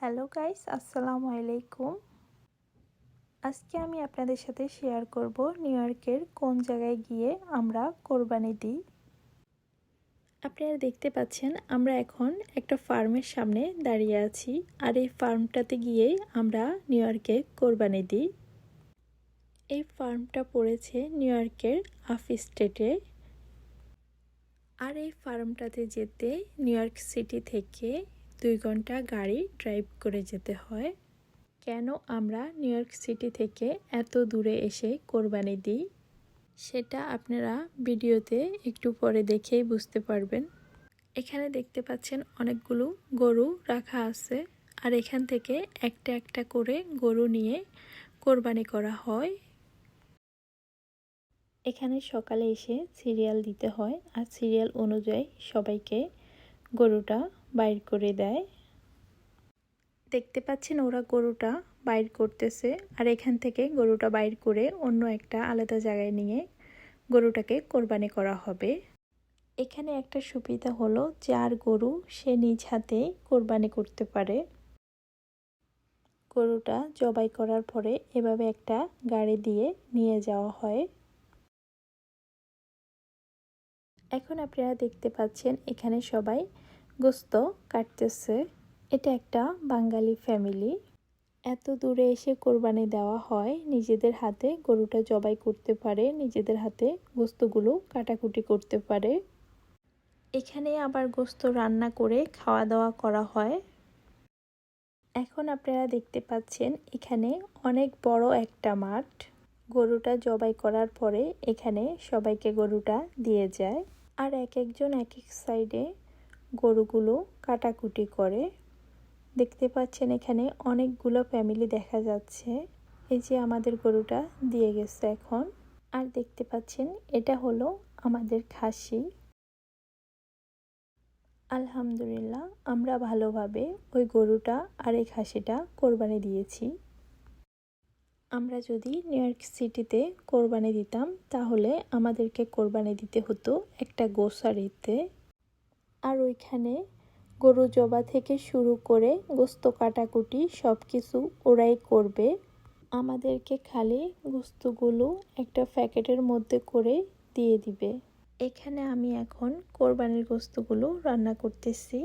Hello guys আসসালামু আলাইকুম আজকে আমি আপনাদের সাথে শেয়ার করব নিউ ইয়র্কের কোন জায়গায় গিয়ে আমরা কোরবানি দিই। আপনারা দেখতে পাচ্ছেন, আমরা এখন একটা ফার্মের সামনে দাঁড়িয়ে আছি আর এই ফার্মটাতে গিয়েই আমরা নিউ ইয়র্কে কোরবানি দিই। এই ফার্মটা পড়েছে নিউ ইয়র্কের আফ স্টেটে আর এই ফার্মটাতে যেতে নিউ ইয়র্ক সিটি থেকে দুই ঘণ্টা গাড়ি ড্রাইভ করে যেতে হয়। কেন আমরা নিউ ইয়র্ক সিটি থেকে এত দূরে এসে কোরবানি দিই? সেটা আপনারা ভিডিওতে একটু পরে দেখেই বুঝতে পারবেন। এখানে দেখতে পাচ্ছেন অনেকগুলো গরু রাখা আছে আর এখান থেকে একটা একটা করে গরু নিয়ে কোরবানি করা হয়। এখানে সকালে এসে সিরিয়াল দিতে হয় আর সিরিয়াল অনুযায়ী সবাইকে গরুটা বাইর করে দেয়। দেখতে পাচ্ছেন ওরা গরুটা বাইর করতেছে আর এখান থেকে গরুটা বাইর করে অন্য একটা আলাদা জায়গায় নিয়ে গরুটাকে কোরবানি করা হবে। এখানে একটা সুবিধা হলো যার গরু সে নিজ হাতে কোরবানি করতে পারে। গরুটা জবাই করার পরে এভাবে একটা গাড়ি দিয়ে নিয়ে যাওয়া হয়। এখন আপনারা দেখতে পাচ্ছেন এখানে সবাই গোস্ত কাটতেছে। এটা একটা বাঙালি ফ্যামিলি এত দূরে এসে কোরবানি দেওয়া হয়, নিজেদের হাতে গরুটা জবাই করতে পারে, নিজেদের হাতে গোস্তগুলো কাটাকুটি করতে পারে। এখানে আবার গোস্ত রান্না করে খাওয়া দাওয়া করা হয়। এখন আপনারা দেখতে পাচ্ছেন, এখানে অনেক বড় একটা মাঠ। গরুটা জবাই করার পরে এখানে সবাইকে গরুটা দিয়ে যায়। আর এক একজন এক এক সাইডে গরুগুলো কাটাকুটি করে। দেখতে পাচ্ছেন এখানে অনেকগুলো ফ্যামিলি দেখা যাচ্ছে। এই যে আমাদের গরুটা দিয়ে গেছে এখন। আর দেখতে পাচ্ছেন এটা হলো আমাদের খাসি। আলহামদুলিল্লাহ, আমরা ভালোভাবে ওই গরুটা আর এই খাসিটা কোরবানি দিয়েছি। আমরা যদি নিউ ইয়র্ক সিটিতে কোরবানি দিতাম, তাহলে আমাদেরকে কোরবানি দিতে হতো একটা গোসারিতে আর ওইখানে গরু জবা থেকে শুরু করে গোস্ত কাটাকুটি সব কিছু ওরাই করবে। আমাদেরকে খালি গোস্তগুলো একটা প্যাকেটের মধ্যে করে দিয়ে দিবে। এখানে আমি এখন কোরবানির গোস্তগুলো রান্না করতেছি।